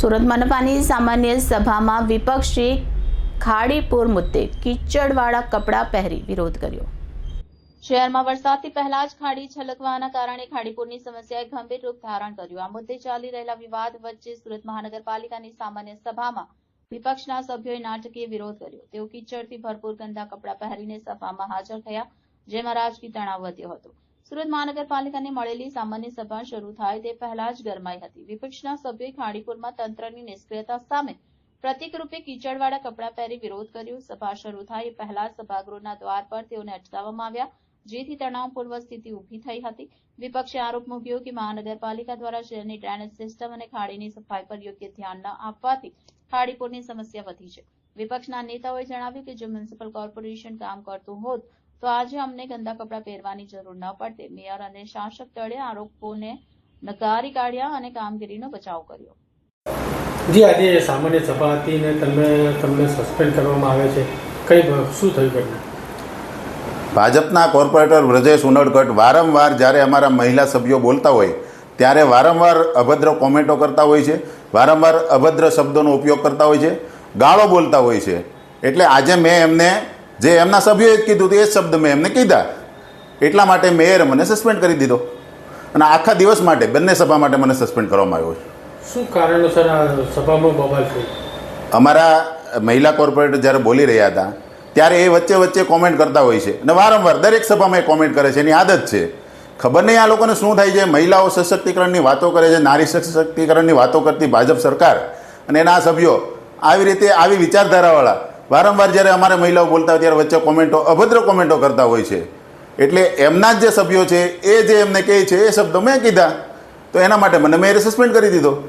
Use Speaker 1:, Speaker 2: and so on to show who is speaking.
Speaker 1: સુરત મનપાની સામાન્ય સભામાં વિપક્ષી ખાડીપુર મુદ્દે કિચડવાળા કપડાં પહેરી વિરોધ કર્યો. શહેરમાં વરસાદથી પહેલા જ ખાડી છલકવાના કારણે ખાડીપુરની સમસ્યાએ ગંભીર રૂપ ધારણ કર્યું. આ મુદ્દે ચાલી રહેલા વિવાદ વચ્ચે સુરત મહાનગરપાલિકાની સામાન્ય સભામાં વિપક્ષના સભ્યોએ નાટકીય વિરોધ કર્યો. તેઓ કિચડથી ભરપૂર ગંદા કપડાં પહેરીને સભામાં હાજર થયા, જેમાં રાજકીય તણાવ વધ્યો હતો. સુરત મહાનગરપાલિકાને મળેલી સામાન્ય સભા શરૂ થાય તે પહેલા જ ગરમાઈ હતી. વિપક્ષના સભ્યોએ ખાણીપુરમાં તંત્રની નિષ્ક્રિયતા સામે પ્રતિકરૂપે કીચડવાળા કપડાં પહેરી વિરોધ કર્યો. સભા શરૂ થાય એ પહેલા સભાગૃહના દ્વાર પર તેઓને અટકાવવામાં આવ્યા, જેથી તણાવપૂર્વ સ્થિતિ ઊભી થઈ હતી. વિપક્ષે આરોપ મૂક્યો કે મહાનગરપાલિકા દ્વારા શહેરની ડ્રેનેજ સિસ્ટમ અને ખાડીની સફાઈ પર યોગ્ય ધ્યાન ન આપવાથી ખાડીપુરની સમસ્યા વધી છે. વિપક્ષના નેતાઓએ જણાવ્યું કે જો મ્યુનિસિપલ કોર્પોરેશન કામ કરતું હોત તો આજે અમને ગંદા કપડાં પહેરવાની જરૂર ન પડતે મેયર અને શાસક દળે આરોપોને નકારી કાઢ્યા અને કામગીરીનો બચાવ કર્યો.
Speaker 2: જી આજે સામાન્ય સભા હતી ને તમે તમને સસ્પેન્ડ કરવામાં આવે છે. કઈ શું થયું ઘટના?
Speaker 3: ભાજપના કોર્પોરેટર વ્રજેશ ઉનડકટ વારંવાર જ્યારે અમારા મહિલા સભ્યો બોલતા હોય ત્યારે વારંવાર અભદ્ર કોમેન્ટો કરતા હોય છે વારંવાર અભદ્ર શબ્દોનો ઉપયોગ કરતા હોય છે ગાળો બોલતા હોય છે. એટલે આજે મેં એમને જે એમના સભ્યોએ કીધું હતું એ શબ્દ મેં એમને કીધા. એટલા માટે મેયરે મને સસ્પેન્ડ કરી દીધો. અને આખા દિવસ માટે બંને સભા માટે મને સસ્પેન્ડ કરવામાં આવ્યો છે.
Speaker 2: શું કારણોસર સભામાં બબાલ થઈ
Speaker 3: અમારા મહિલા કોર્પોરેટર જ્યારે બોલી રહ્યા હતા ત્યારે એ વચ્ચે વચ્ચે કોમેન્ટ કરતા હોય છે. અને વારંવાર દરેક સભામાં એ કોમેન્ટ કરે છે એની આદત છે. ખબર નહીં આ લોકોને શું થાય છે? મહિલાઓ સશક્તિકરણની વાતો કરે છે નારી સશક્તિકરણની વાતો કરતી ભાજપ સરકાર અને એના સભ્યો આવી રીતે આવી વિચારધારાવાળા વારંવાર જ્યારે અમારે મહિલાઓ બોલતા હોય ત્યારે વચ્ચે કોમેન્ટો, અભદ્ર કોમેન્ટો કરતા હોય છે. એટલે એમના જ જે સભ્યો છે, એ જે એમને કહે છે, એ શબ્દો મેં કીધા, તો એના માટે મને મેં સસ્પેન્ડ કરી દીધો.